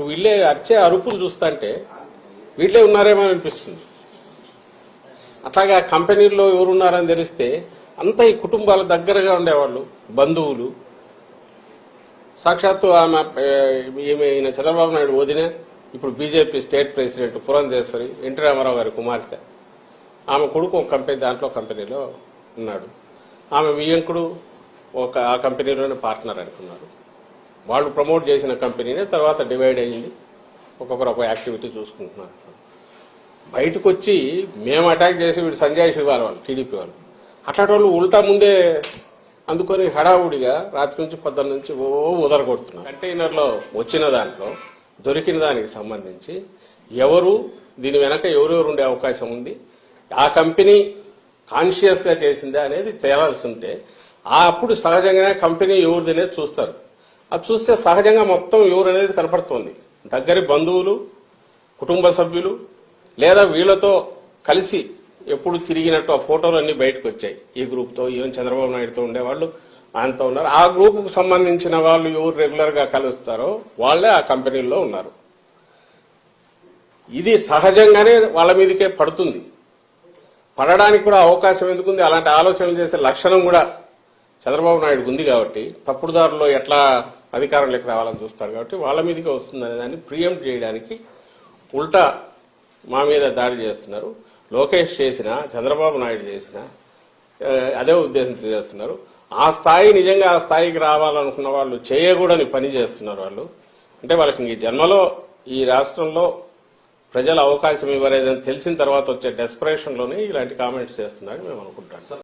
ఇప్పుడు వీళ్ళే అరిచే అరుపులు చూస్తుంటే వీళ్ళే ఉన్నారేమో అనిపిస్తుంది. అట్లాగే ఆ కంపెనీల్లో ఎవరున్నారని తెలిస్తే అంతా ఈ కుటుంబాల దగ్గరగా ఉండేవాళ్ళు బంధువులు. సాక్షాత్తు ఆమె ఏ, ఈమె చంద్రబాబు నాయుడు వదిన ఇప్పుడు BJP state president Purandeswari NT Ramarao గారి కుమార్తె. ఆమె కొడుకు ఒక కంపెనీ దాంట్లో కంపెనీలో ఉన్నాడు. ఆమె వియంకుడు ఒక ఆ కంపెనీలోనే పార్ట్నర్ అనుకున్నారు. వాళ్ళు ప్రమోట్ చేసిన కంపెనీనే తర్వాత డివైడ్ అయింది ఒక్కొక్కరు ఒక యాక్టివిటీ చూసుకుంటున్నారు. బయటకు వచ్చి మేము అటాక్ చేసి వీడు సంజయ్ శివారు వాళ్ళు టీడీపీ వాళ్ళు. అట్లాంటి వాళ్ళు ఉల్టా ముందే అందుకొని హడావుడిగా రాత్రి నుంచి పొద్దున్న నుంచి ఓ ఉదరగొడుతున్నారు. కంటైనర్లో వచ్చిన దాంట్లో దొరికిన దానికి సంబంధించి ఎవరు దీని వెనక ఎవరెవరు ఉండే అవకాశం ఉంది ఆ కంపెనీ కాన్షియస్గా చేసిందా అనేది తేలాల్సి ఉంటే అప్పుడు సహజంగానే కంపెనీ ఎవరిది అనేది చూస్తారు. అది చూస్తే సహజంగా మొత్తం ఎవరు అనేది కనపడుతోంది. దగ్గరి బంధువులు కుటుంబ సభ్యులు లేదా వీళ్ళతో కలిసి ఎప్పుడు తిరిగినట్టు ఆ ఫోటోలు అన్ని బయటకు వచ్చాయి ఈ గ్రూప్తో ఈవెన్ చంద్రబాబు నాయుడుతో ఉండేవాళ్ళు ఆయనతో ఉన్నారు. ఆ గ్రూప్కు సంబంధించిన వాళ్ళు ఎవరు రెగ్యులర్గా కలుస్తారో వాళ్ళే ఆ కంపెనీల్లో ఉన్నారు. ఇది సహజంగానే వాళ్ళ మీదకే పడుతుంది. పడడానికి కూడా అవకాశం ఎందుకుంది? అలాంటి ఆలోచనలు చేసే లక్షణం కూడా చంద్రబాబు నాయుడు ఉంది కాబట్టి తప్పుడు దారిలో ఎట్లా అధికారంలోకి రావాలని చూస్తాడు కాబట్టి వాళ్ళ మీదకి వస్తుందనే దాన్ని ప్రియంట్ చేయడానికి ఉల్టా మా మీద దాడి చేస్తున్నారు. లోకేష్ చేసిన చంద్రబాబు నాయుడు చేసిన అదే ఉద్దేశంతో చేస్తున్నారు. ఆ స్థాయి నిజంగా ఆ స్థాయికి రావాలనుకున్న వాళ్ళు చేయకూడని పని చేస్తున్నారు వాళ్ళు. అంటే వాళ్ళకి ఈ జన్మలో ఈ రాష్ట్రంలో ప్రజల అవకాశం ఇవ్వలేదని తెలిసిన తర్వాత వచ్చే డెస్పరేషన్లోనే ఇలాంటి కామెంట్స్ చేస్తున్నారని మేము అనుకుంటాం